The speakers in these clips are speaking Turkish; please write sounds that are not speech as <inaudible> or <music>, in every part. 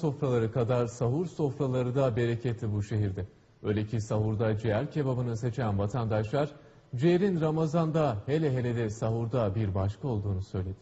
sofraları kadar sahur sofraları da bereketli bu şehirde. Öyle ki sahurda ciğer kebabını seçen vatandaşlar ciğerin Ramazan'da hele hele de sahurda bir başka olduğunu söyledi.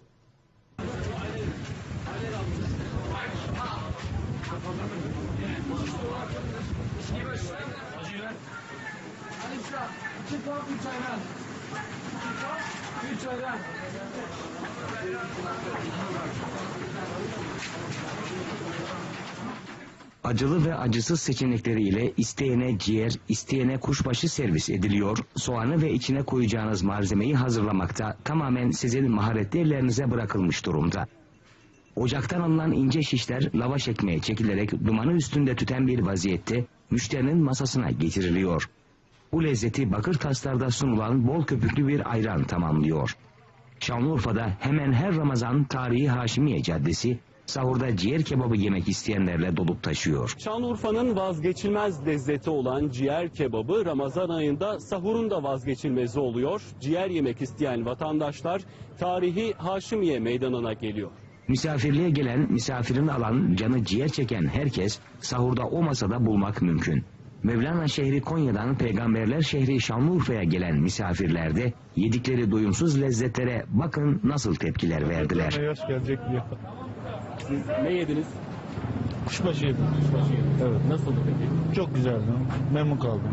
Acılı ve acısız seçenekleriyle isteyene ciğer, isteyene kuşbaşı servis ediliyor. Soğanı ve içine koyacağınız malzemeyi hazırlamakta tamamen sizin maharetli ellerinize bırakılmış durumda. Ocaktan alınan ince şişler lavaş ekmeğe çekilerek dumanı üstünde tüten bir vaziyette müşterinin masasına getiriliyor. Bu lezzeti bakır taslarda sunulan bol köpüklü bir ayran tamamlıyor. Şanlıurfa'da hemen her Ramazan tarihi Haşimiye Caddesi sahurda ciğer kebabı yemek isteyenlerle dolup taşıyor. Şanlıurfa'nın vazgeçilmez lezzeti olan ciğer kebabı Ramazan ayında sahurun da vazgeçilmezi oluyor. Ciğer yemek isteyen vatandaşlar tarihi Haşimiye meydanına geliyor. Misafirliğe gelen, misafirini alan, canı ciğer çeken herkes sahurda o masada bulmak mümkün. Mevlana şehri Konya'dan peygamberler şehri Şanlıurfa'ya gelen misafirler de yedikleri doyumsuz lezzetlere bakın nasıl tepkiler verdiler. Yaş gelecek diye. Siz ne yediniz? Kuşbaşı yedim. Evet. Nasıldı peki? Çok güzeldi. Memnun kaldım.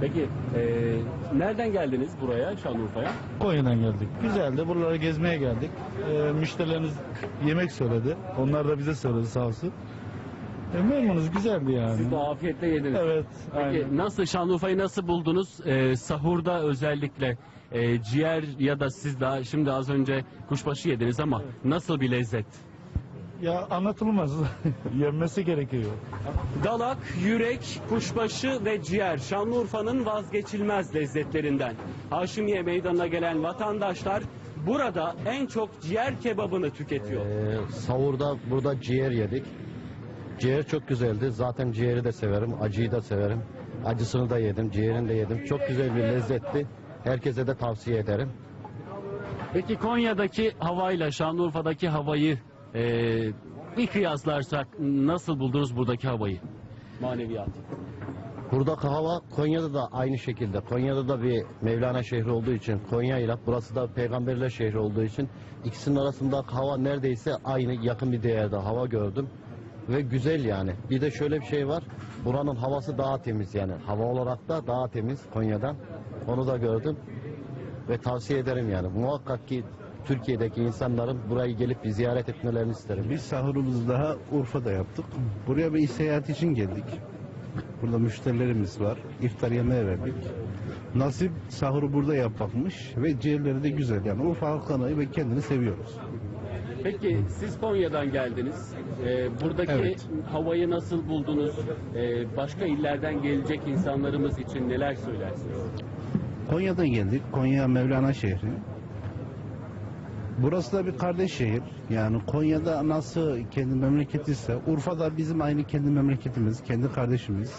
Peki eee, nereden geldiniz buraya Şanlıurfa'ya? Konya'dan geldik. Güzeldi. Buralara gezmeye geldik. Ee, müşterilerimiz yemek söyledi. Onlar da bize söyledi sağ olsun. E, memnunuz. Güzeldi yani. Siz de afiyetle yediniz. Evet. Peki aynen. nasıl Şanlıurfa'yı nasıl buldunuz? Ee, sahurda özellikle e, ciğer ya da siz daha şimdi az önce kuşbaşı yediniz ama nasıl bir lezzet? Ya anlatılmaz. <laughs> Yenmesi gerekiyor. Dalak, yürek, kuşbaşı ve ciğer Şanlıurfa'nın vazgeçilmez lezzetlerinden. Haşimiye meydanına gelen vatandaşlar burada en çok ciğer kebabını tüketiyor. Ee, sahurda burada ciğer yedik. Ciğer çok güzeldi. Zaten ciğeri de severim. Acıyı da severim. Acısını da yedim. Ciğerini de yedim. Çok güzel bir lezzetti. Herkese de tavsiye ederim. Peki Konya'daki havayla Şanlıurfa'daki havayı e, bir kıyaslarsak nasıl buldunuz buradaki havayı? Maneviyat. Buradaki hava Konya'da da aynı şekilde. Konya'da da bir Mevlana şehri olduğu için Konya ile burası da peygamberler şehri olduğu için ikisinin arasında hava neredeyse aynı yakın bir değerde hava gördüm. Ve güzel yani. Bir de şöyle bir şey var. Buranın havası daha temiz yani. Hava olarak da daha temiz Konya'dan. Onu da gördüm. Ve tavsiye ederim yani. Muhakkak ki Türkiye'deki insanların burayı gelip bir ziyaret etmelerini isterim. Biz sahurumuzu daha Urfa'da yaptık. Buraya bir seyahat için geldik. Burada müşterilerimiz var. İftar yemeği verdik. Nasip sahuru burada yapmakmış ve ciğerleri de güzel. Yani Urfa halkını ve kendini seviyoruz. Peki siz Konya'dan geldiniz. Ee, buradaki Evet. havayı nasıl buldunuz? Ee, başka illerden gelecek insanlarımız için neler söylersiniz? Konya'dan geldik. Konya Mevlana şehri. Burası da bir kardeş şehir. Yani Konya'da nasıl kendi memleketi ise Urfa'da bizim aynı kendi memleketimiz, kendi kardeşimiz.